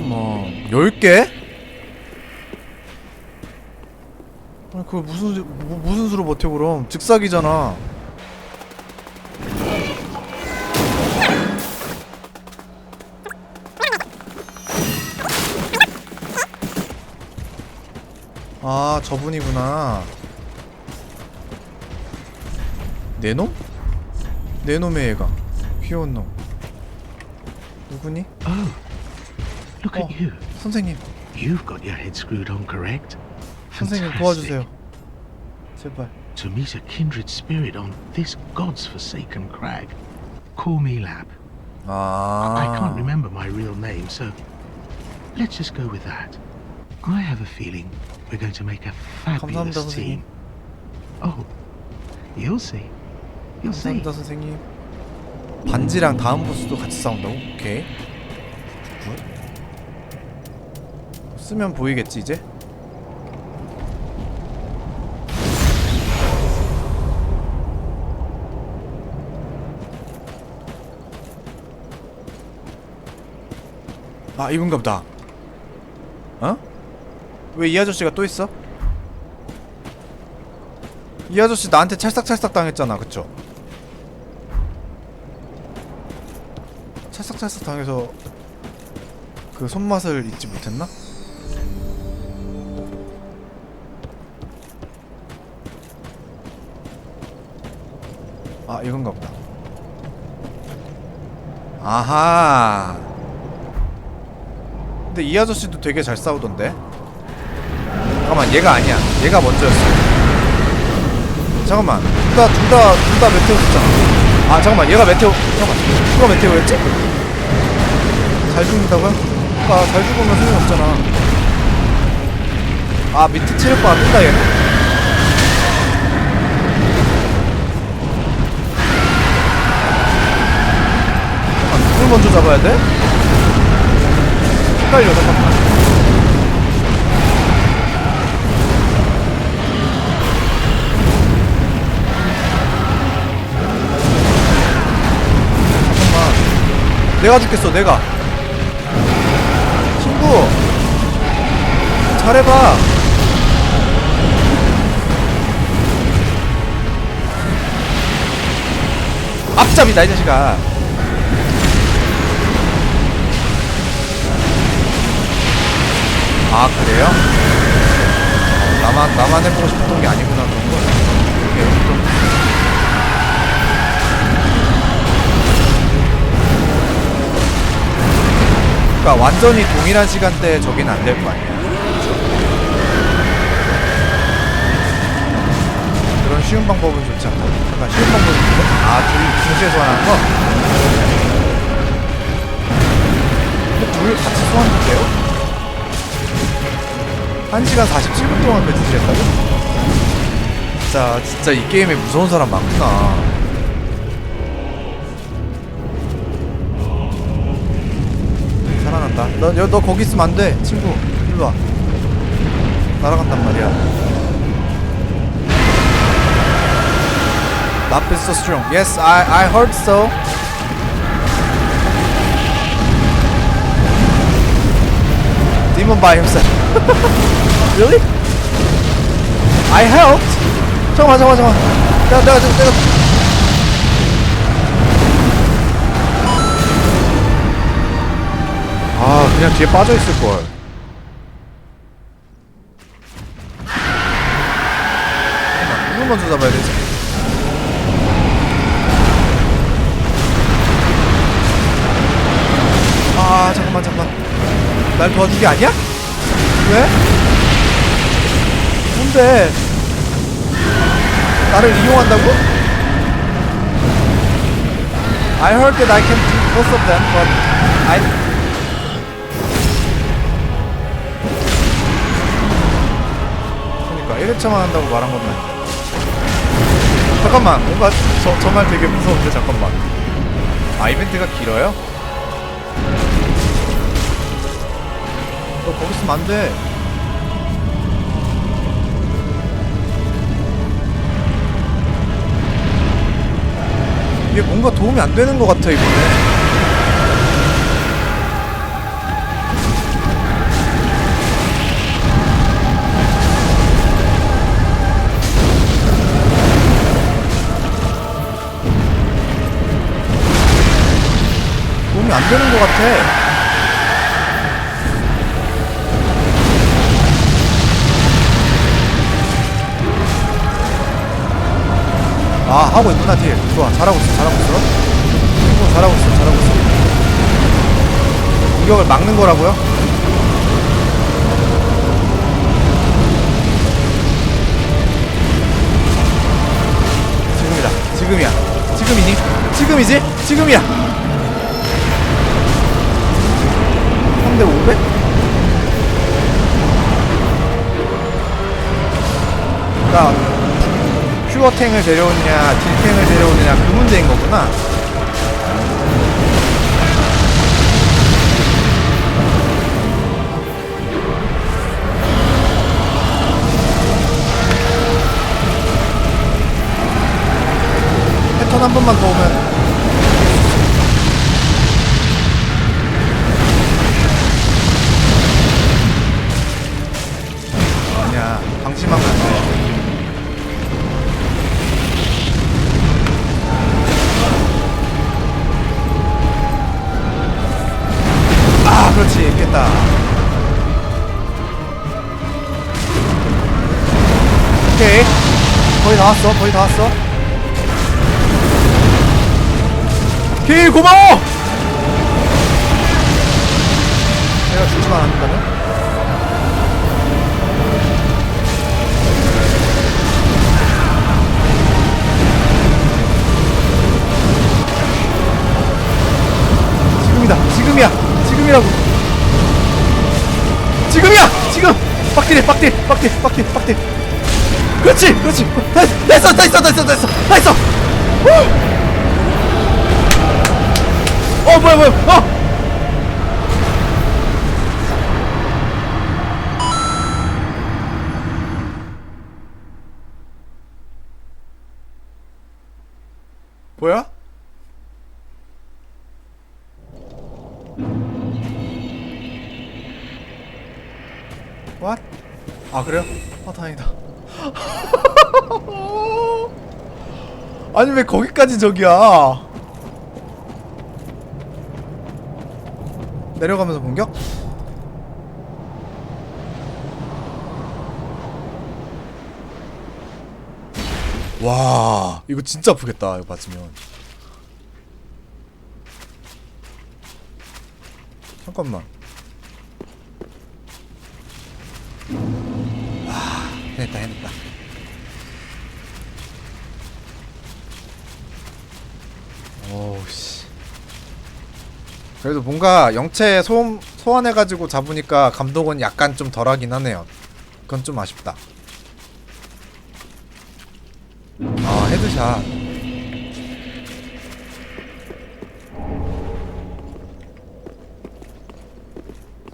잠깐만. 10개? 아니 그걸 무슨 수- 무, 무슨 수로 버텨 그럼? 즉사기잖아. 아 저분이구나. 내 놈? 내 놈의 애가. 귀여운 놈. 누구니? Oh, look Oh. at you. 선생님 You've got your head screwed on correct. 선생님 Fantastic. 도와주세요 제발 To meet a kindred spirit on this god's forsaken crag. Call me Lab. I 아 can't remember my real name, so let's just go with that. I have a feeling we're going to make a fabulous 감사합니다, team. Oh, you'll see. You'll see. 감사합니다 선생님 반지랑 다음 보스도 같이 싸운다고? 오케이 쓰면 보이겠지 이제? 아 이분가 보다 어? 왜 이 아저씨가 또 있어? 이 아저씨 나한테 찰싹찰싹 당했잖아 그쵸? 찰싹찰싹 당해서 그 손맛을 잊지 못했나? 아 이건가 보다 아하. 근데 이 아저씨도 되게 잘 싸우던데? 잠깐만 얘가 아니야. 얘가 먼저였어. 잠깐만. 둘 다 둘 다 둘 다 메테오 썼잖아. 아 잠깐만. 얘가 메테오 잠깐만. 누가 메테오였지? 잘 죽는다고요? 그니까 잘 죽으면 소용없잖아. 아 밑에 체력바가 뜬다 얘는 누굴 먼저 잡아야 돼? 헷갈려 잠깐만. 잠깐만. 내가 죽겠어 내가. 친구. 잘해봐. 앞잡이다 이 자식아 아 그래요? 나만 나만 해보고 싶었던 게 아니구나 그런 거 오케이 또. 그러니까 완전히 동일한 시간대에 저긴 안 될 거 아니야. 그런 쉬운 방법은 좋지 않나? 잠깐 쉬운 방법이 있는데? 아, 둘이 동시에 소환하는 거? 근데 둘 같이 소환도 돼요? 1시간 47분 동안 배틀했다고? 진짜, 진짜 이 게임에 무서운 사람 많구나. 살아난다. 너, 여, 너 거기 있으면 안 돼, 친구. 일로 와. 날아간단 말이야. Not been. Yes, I, I heard so. Demon by himself. really? I helped. 잠깐만, 잠깐만, 잠깐만. 내가, 내가, 내가. 아 그냥 뒤에 빠져 있을 걸. 누구 먼저 잡아야 되지? 아 잠깐만 잠깐만. 날 도와준 게 아니야? 왜? 뭔데? 나를 이용한다고? I heard that I can do both of them, but I 그러니까 1회차만 한다고 말한 건 아닌데 잠깐만 뭔가 저 저 말 되게 무서운데 잠깐만 아 이벤트가 길어요? 너 거기 있으면 안 돼. 이게 뭔가 도움이 안 되는 것 같아, 이번에. 안 되는 것 같아. 아 하고 있구나 딜 좋아 잘하고 있어 잘하고 있어 어, 잘하고 있어 잘하고 있어 공격을 막는 거라고요? 지금이다 지금이야 지금이니? 지금이지? 지금이야 3대 500? 그니까 퓨어탱을 데려오느냐 딜탱을 데려오느냐 그 문제인 거구나. 패턴 한 번만 더 오면 다 왔어 거의 다 왔어. 길 고마워 내가 죽지만 않는다면 지금이다 지금이야 지금이라고. 지금이야 지금! 빡딜해 빡딜 빡딜 빡딜 빡딜 그렇지 그렇지 됐어 됐어 됐어 됐어 됐어 후! 어 뭐야 뭐야 어 뭐야? What? 아 그래요? 아 다행이다 아니 왜 거기까지 저기야? 내려가면서 공격? 와 이거 진짜 아프겠다 이거 맞으면. 잠깐만 해냈다 해냈다. 오우씨. 그래도 뭔가 영체 소, 소환해가지고 잡으니까 감독은 약간 좀 덜하긴 하네요. 그건 좀 아쉽다. 아 헤드샷.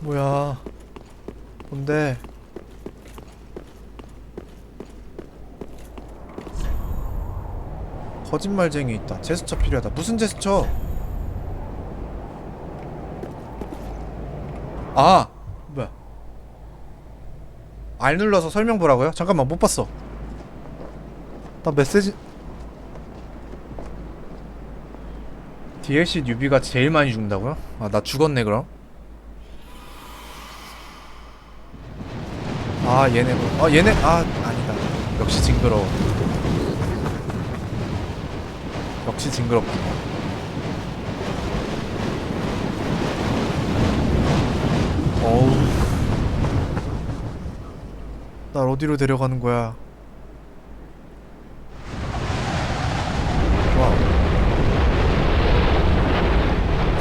뭐야. 뭔데 거짓말쟁이 있다. 제스처 필요하다. 무슨 제스처? 아! 뭐야? R 눌러서 설명 보라고요? 잠깐만 못 봤어. 나 메시지 DLC 뉴비가 제일 많이 죽는다고요? 아 나 죽었네 그럼. 아 얘네 뭐- 아 얘네 아 아니다. 역시 징그러워 역시 징그럽구나 어우. 날 어디로 데려가는 거야? 와.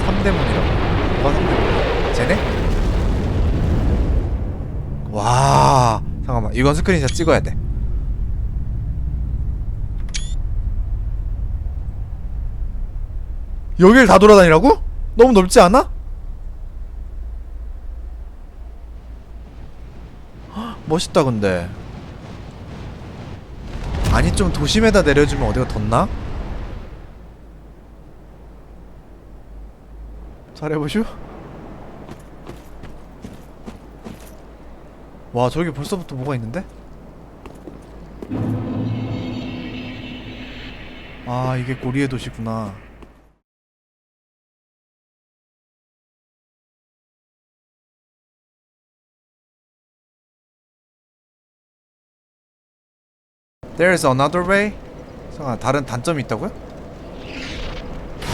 3대문이라고? 뭐가 3대문이야? 쟤네? 와. 잠깐만 이건 스크린샷 찍어야 돼 여길 다 돌아다니라고? 너무 넓지 않아? 헉, 멋있다 근데 아니 좀 도심에다 내려주면 어디가 덧나? 잘해보슈? 와 저기 벌써부터 뭐가 있는데? 아 이게 고리의 도시구나 There's another way? 잠깐 다른 단점이 있다고요?